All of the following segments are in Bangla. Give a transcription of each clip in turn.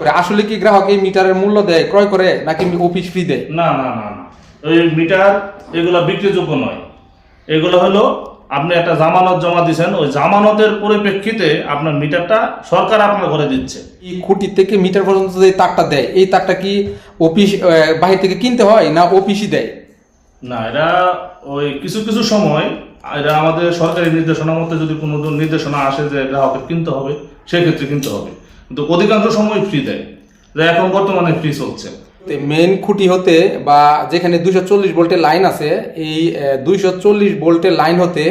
আসলে কি গ্রাহক এই মিটারের মূল্য দেয় ক্রয় করে নাকি অফিস ফ্রি দেয়? না না না ওই মিটার এগুলো বিক্রিযোগ্য নয়। এগুলো হলো আপনি একটা জামানত জমা দিয়েছেন ওই জামানতের পরিপ্রেক্ষিতে আপনার মিটারটা সরকার আপনার করে দিচ্ছে। এই খুঁটি থেকে মিটার পর্যন্ত যে তারটা দেয় এই তারটা কি অফিস বাহির থেকে কিনতে হয় না অফিসই দেয়? না এরা ওই কিছু কিছু সময় এরা আমাদের সরকারি নির্দেশনা মতে যদি কোনো নির্দেশনা আসে যে গ্রাহকের কিনতে হবে সেক্ষেত্রে কিনতে হবে। কিন্তু অধিকাংশ সময় ফ্রি দেয়। যে এখন বর্তমানে ফ্রি চলছে। মেন খুঁটি হতে বা যেখানে দুইশো চল্লিশ ভোল্টের লাইন আছে, এই দুইশো চল্লিশ ভোল্টের লাইন হতে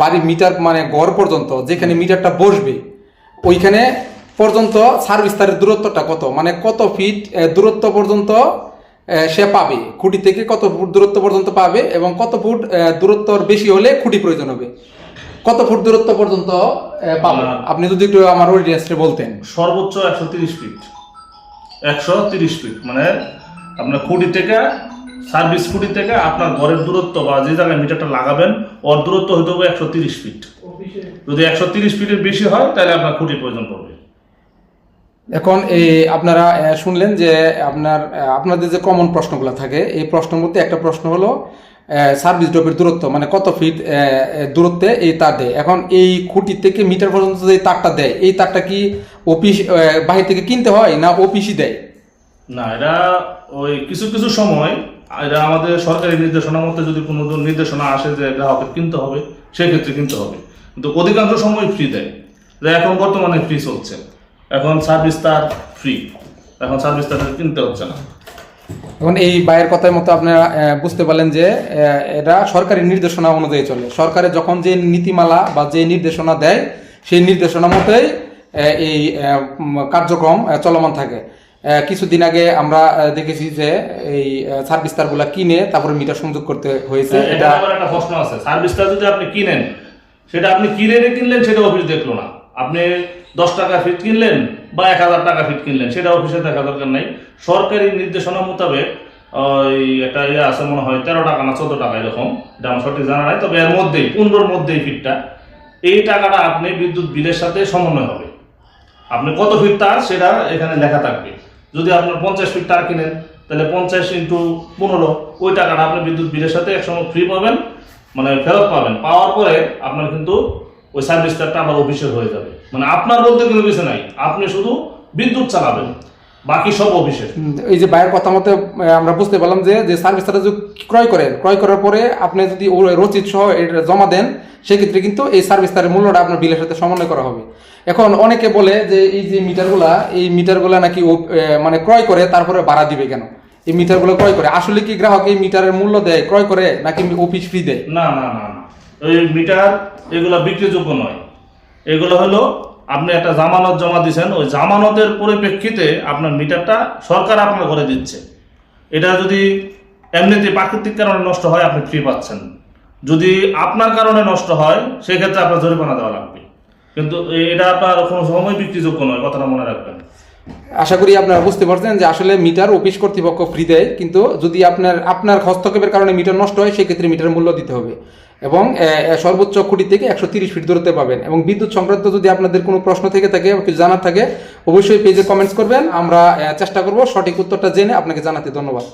বাড়ির মিটার মানে গড় পর্যন্ত, যেখানে মিটারটা বসবে, ওইখানে পর্যন্ত সার্ভিস তারের দূরত্বটা কত? মানে কত ফিট দূরত্ব পর্যন্ত সে পাবে? খুঁটি থেকে কত ফুট দূরত্ব পর্যন্ত পাবে এবং কত ফুট দূরত্বর বেশি হলে খুঁটি প্রয়োজন হবে? কত ফুট দূরত্ব পর্যন্ত না। আপনি যদি একটু আমার অডিয়েন্সে বলতেন। সর্বোচ্চ একশো তিরিশ ফিট একশো তিরিশ ফিট মানে আপনার খুঁটি থেকে সার্ভিস খুঁটি থেকে আপনার ঘরের দূরত্ব বা যে জায়গায় মিটারটা লাগাবেন ওর দূরত্ব হতে হবে একশো তিরিশ ফিট যদি একশো তিরিশ ফিটের বেশি হয় তাহলে আপনার খুঁটির প্রয়োজন পড়বে। এখন এই আপনারা শুনলেন যে আপনার আপনাদের যে কমন প্রশ্নগুলো থাকে এই প্রশ্নের মধ্যে একটা প্রশ্ন হলো সার্ভিস ড্রপের দূরত্ব মানে কত ফিট দূরত্বে এই তার দেয়। এখন এই খুঁটি থেকে মিটার পর্যন্ত যে তারটা দেয়, এই তারটা কি অফিস বাহির থেকে কিনতে হয় না অফিসই দেয়? না এরা ওই কিছু কিছু সময় এরা আমাদের সরকারি নির্দেশনা মতে যদি কোনো নির্দেশনা আসে যে গ্রাহকের কিনতে হবে, সেক্ষেত্রে কিনতে হবে। কিন্তু অধিকাংশ সময় ফ্রি দেয়। যে এখন বর্তমানে ফ্রি চলছে। এখন সার্ভিস তার ফ্রি এখন সার্ভিস তার কিনতে হচ্ছে না। এখন এই বাইয়ের কথার মতো আপনারা বুঝতে পারলেন যে এটা সরকারি নির্দেশনা অনুযায়ী চলে। সরকারের যখন যে নীতিমালা বা যে নির্দেশনা দেয়, সেই নির্দেশনা মতোই এই কার্যক্রম চলমান থাকে। কিছুদিন আগে আমরা দেখেছি যে, এই সার্ভিস তারগুলা কিনে তারপরে মিটার সংযোগ করতে হয়েছে। এটা একটা প্রশ্ন আছে। সার্ভিসটা যদি আপনি কিনেন, সেটা আপনি কিনে কিনলেন, সেটা অফিস দেখল না। আপনি দশ টাকা ফিট কিনলেন বা এক হাজার টাকা ফিট কিনলেন, সেটা অফিসে দেখা দরকার নাই। সরকারি নির্দেশনা মোতাবেক ওই একটা ইয়ে আছে মনে হয়, তেরো টাকা না চোদ্দ টাকা এরকম। এটা আমার সঠিক জানা নাই, তবে এর মধ্যেই, পনেরোর মধ্যেই ফিটটা এই টাকাটা আপনি বিদ্যুৎ বিলের সাথে সমন্বয় হবে। আপনি কত ফিট তার, সেটা এখানে লেখা থাকবে। যদি আপনার পঞ্চাশ ফিট তার কিনেন, তাহলে পঞ্চাশ ইন্টু পনেরো, ওই টাকাটা আপনি বিদ্যুৎ বিলের সাথে একসঙ্গে ফ্রি পাবেন মানে ফেরত পাবেন। পাওয়ার পরে আপনার কিন্তু ওই সার্ভিস চার্জটা আবার অফিসের হয়ে যাবে। মানে আপনার বলতে কোনো কিছু নাই। আপনি শুধু বিদ্যুৎ চালাবেন। বাকি সব অফিসের। এই যে বাইরের কথা মতে আমরা বুঝতে পারলাম যে যে সার্ভিস তারা যদি ক্রয় করেন ক্রয় করার পরে আপনি যদি রসিদ সহ এটা জমা দেন সেক্ষেত্রে কিন্তু এই সার্ভিস তারের মূল্যটা আপনার বিলের সাথে সমন্বয় করা হবে। এখন অনেকে বলে যে এই যে মিটারগুলা এই মিটারগুলা নাকি মানে ক্রয় করে তারপরে ভাড়া দিবে কেন? এই মিটারগুলো ক্রয় করে। আসলে কি গ্রাহক এই মিটারের মূল্য দেয় ক্রয় করে নাকি অফিস ফ্রি দেয়? না না না। মিটার এগুলো বিক্রিযোগ্য নয়। এগুলো হলো আপনি একটা জামানত জমা দিয়েছেন ওই জামানতের পরিপ্রেক্ষিতে আপনার মিটারটা সরকার আপনার করে দিচ্ছে। এটা যদি এমনিতে প্রাকৃতিক কারণে নষ্ট হয়, আপনি ফ্রি পাচ্ছেন। যদি আপনার কারণে নষ্ট হয়, সেক্ষেত্রে আপনার জরিমানা দেওয়া লাগবে। কিন্তু এটা আপনার কোনো সময় বিক্রিযোগ্য নয় কথাটা মনে রাখবেন। আশা করি আপনারা বুঝতে পারছেন যে আসলে মিটার অফিস কর্তৃপক্ষ ফ্রি দেয়, কিন্তু যদি আপনার আপনার হস্তক্ষেপের কারণে মিটার নষ্ট হয়, সেক্ষেত্রে মিটার মূল্য দিতে হবে। এবং সর্বোচ্চ খুঁটি থেকে একশো তিরিশ ফিট দূরত্বে পাবেন। এবং বিদ্যুৎ সংক্রান্ত যদি আপনাদের কোনো প্রশ্ন থেকে থাকে কিছু জানার থাকে, অবশ্যই পেজে কমেন্টস করবেন। আমরা চেষ্টা করব সঠিক উত্তরটা জেনে আপনাকে জানাতে। ধন্যবাদ।